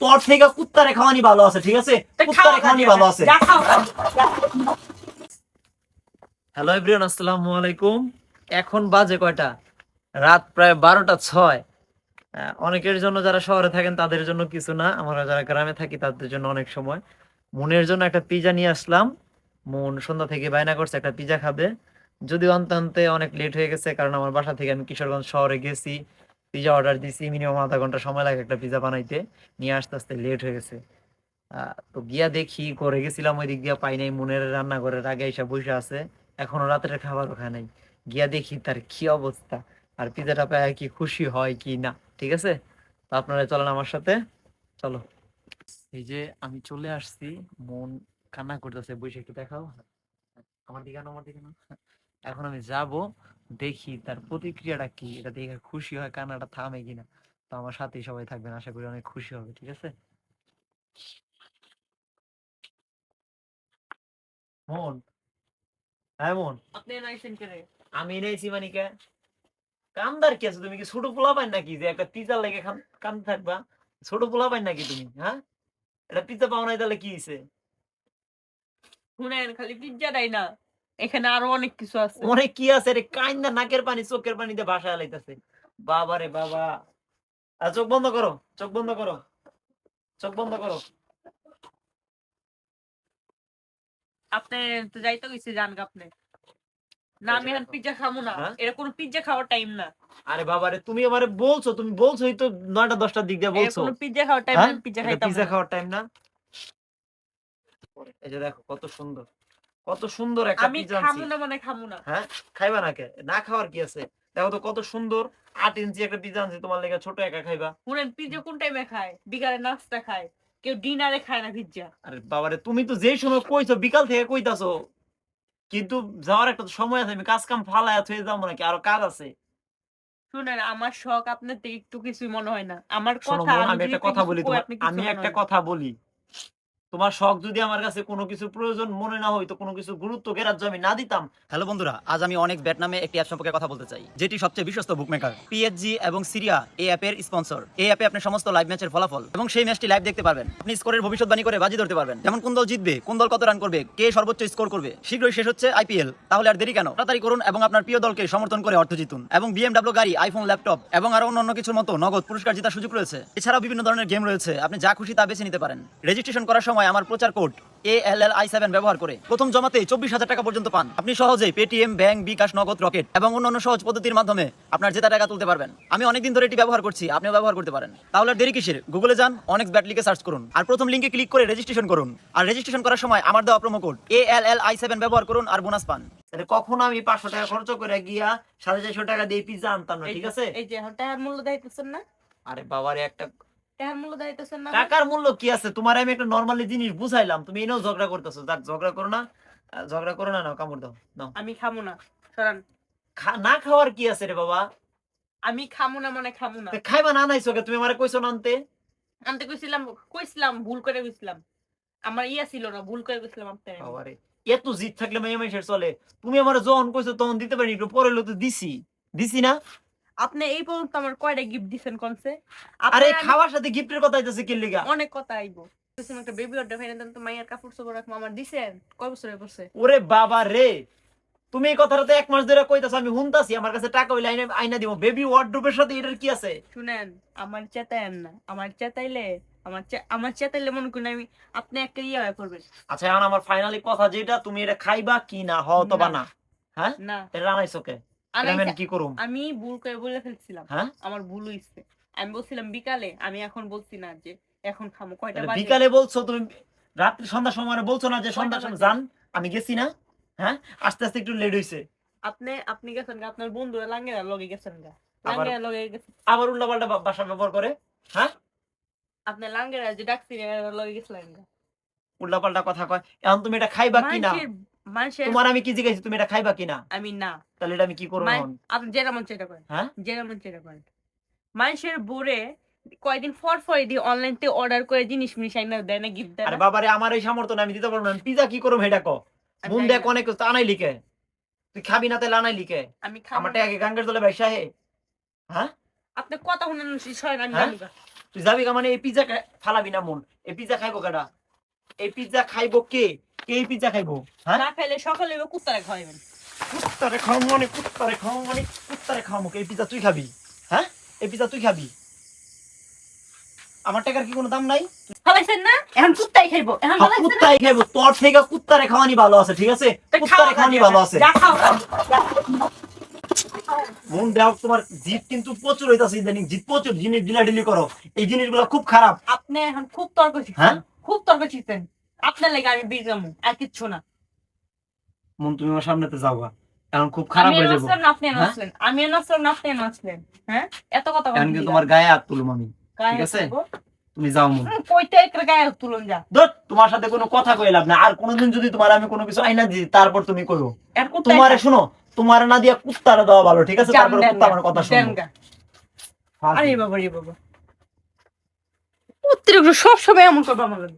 তোর থেকে কুত্তারে খাওয়ানি ভালো আছে ঠিক আছে? কুত্তারে খাওয়ানি ভালো আছে। হ্যালো এভরিওয়ান আসসালামু আলাইকুম। এখন বাজে কয়টা? রাত প্রায় বারোটা ছয়। আহ, অনেকের জন্য যারা শহরে থাকেন তাদের জন্য কিছু না। আমরা যারা গ্রামে থাকি তাদের জন্য অনেক সময়। মনের জন্য একটা পিজা নিয়ে আসলাম। মন সন্ধ্যা থেকে বায়না করছে একটা পিজা খাবে। যদিও আনতে আনতে অনেক লেট হয়ে গেছে, কারণ আমার বাসা থেকে আমি কিশোরগঞ্জ শহরে গেছি পিজা অর্ডার দিছি মিনিমাম আধা ঘণ্টা সময় লাগে একটা পিজা বানাইতে, নিয়ে আসতে আসতে লেট হয়ে গেছে। তো গিয়া দেখি করে গেছিলাম ওই দিক দিয়া পাই নাই, মনের রান্নাঘরের আগে এসে বসে আছে, এখনও রাতের খাবারও খায় নাই। গিয়া দেখি তার কি অবস্থা, আর পিজাটা পায় কি খুশি হয় কি না, ঠিক আছে? তো আপনারা চলেন আমার সাথে, চলো। এই যে আমি চলে আসছি, মন কান্না করতেছে, বসে একটু দেখাও। আমার দিকে আমার দিকে আনো। এখন আমি যাব দেখি তার প্রতিক্রিয়াটা কি? এটা দেখে খুশি হয় কান্নাটা থামে কিনা। তো আমার সাথেই সবাই থাকবেন আশা করি অনেক খুশি হবে ঠিক আছে? মন হ্যাঁ মন? আপনি নাইছেন আমি মানে কে কামদার কি আছে? তুমি কি ছোট পোলা পাই নাকি? যে একটা পিজা লেগে কাম থাকবা। ছোট পোলা পাই নাকি তুমি? হ্যাঁ? এটা পিজা পাও নাই তাহলে কি হইছে? শুনেন খালি পিজ্জাটাই না। এখানে আরও অনেক কিছু আছে। অনেক কি আছে রে? কাইন্দা নাকের পানি চোখের পানিতে ভাষা লাইতাছে। বাবা রে বাবা। আর চোখ বন্ধ করো চোখ বন্ধ করো। চোখ বন্ধ করো। আপনি তো যাইতে গেছে জান আপনি। না আমি এখন পিজ্জা খাব না। হ্যাঁ? এরকম পিজ্জা খাওয়ার টাইম না। আরে বাবা রে তুমি আমারে বলছো তুমি বলছোই তো নয়টা দশটার দিক দিয়ে বলছো। এরকম পিজ্জা খাওয়ার টাইম হ্যাঁ? পিজ্জা এটা খাইতাম পিজা না। খাওয়ার টাইম না? এই যে দেখো কত সুন্দর। কত সুন্দর একটা আমি পিজা খাব না মানে খাব না। হ্যাঁ? খাইবা না কে না খাওয়ার কি আছে? দেখো তো কত সুন্দর আট ইঞ্চি একটা পিজা আনছি তোমার লেগে ছোট একা খাইবা। শুনেন পিজ্জা কোন টাইমে খায়? বিকালে নাস্তা খায়। কেউ ডিনারে খায় না পিজ্জা আরে বাবারে তুমি তো যেই সময় কইছো বিকাল থেকে কইতাছো। কিন্তু যাওয়ার একটা সময় আছে আমি কাজ কাম ফালায় থয়ে যাব নাকি? আরও কাজ আছে। শুনেন আমার শখ আপনার থেকে একটু কিছুই মনে হয় না। আমার কথা আমি একটা কথা বলি আমি একটা কথা বলি। তোমার শখ যদি আমার কাছে কোনো কিছু প্রয়োজন মনে না হইতো কোনো কিছু গুরুত্ব গ্রাহ্য আমি না দিতাম? হ্যালো বন্ধুরা, আজ আমি অনেক ব্যাট নামে একটি অ্যাপ সম্পর্কে কথা বলতে চাই, যেটি সবচেয়ে বিশ্বস্ত বুকমেকার পিএইচজি এবং সিরিয়া এই অ্যাপের স্পন্সর এই অ্যাপে আপনি সমস্ত লাইভ ম্যাচের ফলাফল এবং সেই ম্যাচটি লাইভ দেখতে পারবেন। আপনি স্কোরের ভবিষ্যৎবাণী করে বাজি ধরতে পারবেন। যেমন কোন দল জিতবে, কোন দল কত রান করবে, কে সর্বোচ্চ স্কোর করবে, শীঘ্রই শেষ হচ্ছে আইপিএল তাহলে আর দেরি কেন? তাড়াতাড়ি করুন এবং আপনার প্রিয় দলকে সমর্থন করে অর্থ জিতুন। এবং বিএমডাব্লিউ গাড়ি আইফোন ল্যাপটপ এবং আরও অন্যান্য কিছুর মতো নগদ পুরস্কার জেতার সুযোগ রয়েছে। এছাড়াও বিভিন্ন ধরনের গেম রয়েছে। আপনি যা খুশি তা বেছে নিতে পারেন। রেজিস্ট্রেশন করার সময় আমার প্রচার code A L L I seven ব্যবহার করে। প্রথম জমাতে চব্বিশ হাজার টাকা পর্যন্ত পান। আপনি সহজেই পেটিএম ব্যাংক বিকাশ নগদ রকেট এবং অন্যান্য সহজ পদ্ধতির মাধ্যমে আপনার জেতা টাকা তুলতে পারবেন। আমি অনেকদিন ধরে এটি ব্যবহার করছি আপনিও ব্যবহার করতে পারেন। তাহলে দেরি কিসের? গুগলে যান অনেক ব্যাট লিখে সার্চ করুন। আর প্রথম লিঙ্কে ক্লিক করে রেজিস্ট্রেশন করুন। আর রেজিস্ট্রেশন করার সময় আমার দেওয়া promo code A L L I seven ব্যবহার করুন আর বোনাস পান। তাহলে কখনো আমি পাঁচশো টাকা খরচ করে গিয়া সাড়ে চারশো টাকা দিয়ে পিজা আনতাম না ঠিক আছে? এই যে এখন টাকার মূল্য দেখাইতেছেন না? আরে বাবারে একটা টাকার মূল্য কি আছে? তোমার আমি একটা নর্মালি জিনিস বুঝাইলাম। তুমি এনেও ঝগড়া করতেছো। যাক ঝগড়া করো না। ঝগড়া করো না নাও কামড় দাও নাও। আমি খামু না সরান। না খাওয়ার কি আছে রে বাবা? আমি খামু না মানে খামু না। খাইবা না নাইছো কে? তুমি আমারে কইছো না আনতে? আনতে কইছিলাম কইছিলাম ভুল করে কইছিলাম। আমার ইয়া ছিল না ভুল করে কইছিলাম আপনার। বাবারে এত জিদ থাকলে মেয়ে মানুষের চলে। তুমি আমার যখন কইছো তখন দিতে পারি একটু পরে হলো তো দিছি। দিছি না? আপনি এই পর্যন্ত আমার কয়টা গিফট দিছেন কোনছে আরে খাওয়ার সাথে গিফটের কথা আইতাছে কি লিগা? অনেক কথা আইবো। কইছিলাম একটা বেবি অর্ডার ফাইনা দেন তো মাইয়ার কাপড় চোপড় রাখব আমার দিছেন? কয় বছর হয়ে পড়ছে? ওরে বাবা রে! তুমি এই কথাটা তো এক মাস ধরে কইতাছো আমি হুনতাছি আমার কাছে টাকা হইলে আইনা আইনা দিব। বেবি ওয়ার্ডরোবের সাথে এটার কি আছে? শুনেন আমার চেতায়েন না। আমার চেতাইলে আমার আমার চেতাইলে মনে করেন আমি আপনি একটা ইয়ে হয়ে করবেন আচ্ছা এখন আমার ফাইনালি কথা যেটা তুমি এটা খাইবা কি না হ অথবা না। হ্যাঁ? না। এটা আনাইছো কে? আমি কি করুম? আমি ভুল করে বলে ফেলছিলাম। হ্যাঁ? আমার ভুল হইছে। আমি বলছিলাম বিকালে? আমি এখন বলছি না যে এখন খামো। কয়টা বাজে? বিকালে বলছো তুমি রাত্রি সন্ধ্যার সময় বলছো না যে সন্ধ্যার সময় যান আমি গেছি না? হ্যাঁ? আস্তে আস্তে একটু লেট হইছে। আপনি আপনি গেছেন আপনার বন্ধুরা লাঙ্গেরা লগে গেছেন গা। লাঙ্গেরা লগে গেছেন আবার উল্টা পাল্টা ভাষা ব্যবহার করে হ্যাঁ? আপনি লাঙ্গেরা যে ডাকছি লগে গেছিলেন গা। উল্টা পাল্টা কথা কয়। এখন তুমি এটা খাইবা কি না মানুষের তোমার আমি কি জিজ্ঞাসি তুমি এটা খাইবা কি না আমি না। তাহলে এটা আমি কি করব আপনি যেটা মন সেটা করেন। হ্যাঁ? যেটা মন সেটা করেন। মানুষের বোরে কয়দিন ফর ফর দিয়ে অনলাইন তে অর্ডার করে জিনিস মিনিস আইনা দেয় না গিফট দেয় আরে বাবারে আমার এই সামর্থ্য না আমি দিতে পারব না। পিজা কি করব এটা কো আমি মন দেখ অনেক আনাই লিখে। তুই খাবি না তাহলে আনাই লিখে। আমি খাব আমার। টাকা গাঙ্গের দলে বাইসা হে। হ্যাঁ? আপনি কথা শুনেন আমি হ্যাঁ? না। তুই যাবি মানে এই পিজ্জা ফালাবি না মন। এই পিজ্জা খাইবো কেডা? এই পিজ্জা খাইবো কে? এই পিজ্জা খাইবো হ্যাঁ? না খাইলে সকালে কুত্তারে খাওয়াবেন কুত্তারে খাওয়াবো মানে কুত্তারে খাওয়াবো মানে কুত্তারে খাওয়াবো এই পিজ্জা তুই খাবি হ্যাঁ? এই পিজ্জা তুই খাবি। আমার টাকার কি কোনো দাম নাই? না? এখন কুত্তাই খাইবো এখন হ্যাঁ, কুত্তাই খাইবো। তোর থেকে কুত্তারে খাওয়ানি ভালো আছে ঠিক আছে? কুত্তারে খাওয়ানি ভালো আছে। যা খাও খাও। মন দেও তোমার জিপ কিন্তু প্রচুর হইতাছে ইদানিং। জিপ প্রচুর জিনিস ডিলাডিলি করো। এই জিনিসগুলো খুব খারাপ। আপনি এখন খুব তর্ক হ্যাঁ? খুব তর্ক শিখছেন। আপনার লেগে আমি বিয়ে যাব আর কিচ্ছু না। মন তুমি আমার সামনেতে যাও গা। এখন খুব খারাপ হয়ে যাব। আপনি হ্যাঁ? নাচলেন আমি নাচলাম না আপনি নাচলেন হ্যাঁ? এত কথা এখন কিন্তু তোমার গায়ে হাত তুলুম আমি ঠিক আছে? তুমি যাও মন কইতে একটা গায়ে হাত তুলুন যা। ধর তোমার সাথে কোনো কথা কই লাভ না আর কোনোদিন যদি তোমার আমি কোনো কিছু আইনা দিই তারপর তুমি কইও। তোমারে। শুনো তোমার না দিয়া কুত্তারে দেওয়া ভালো ঠিক আছে? তারপর কুত্তা আমার কথা শুনো আরে বাবা রে বাবা। অতিরিক্ত সব সময় এমন করব আমার লাগে।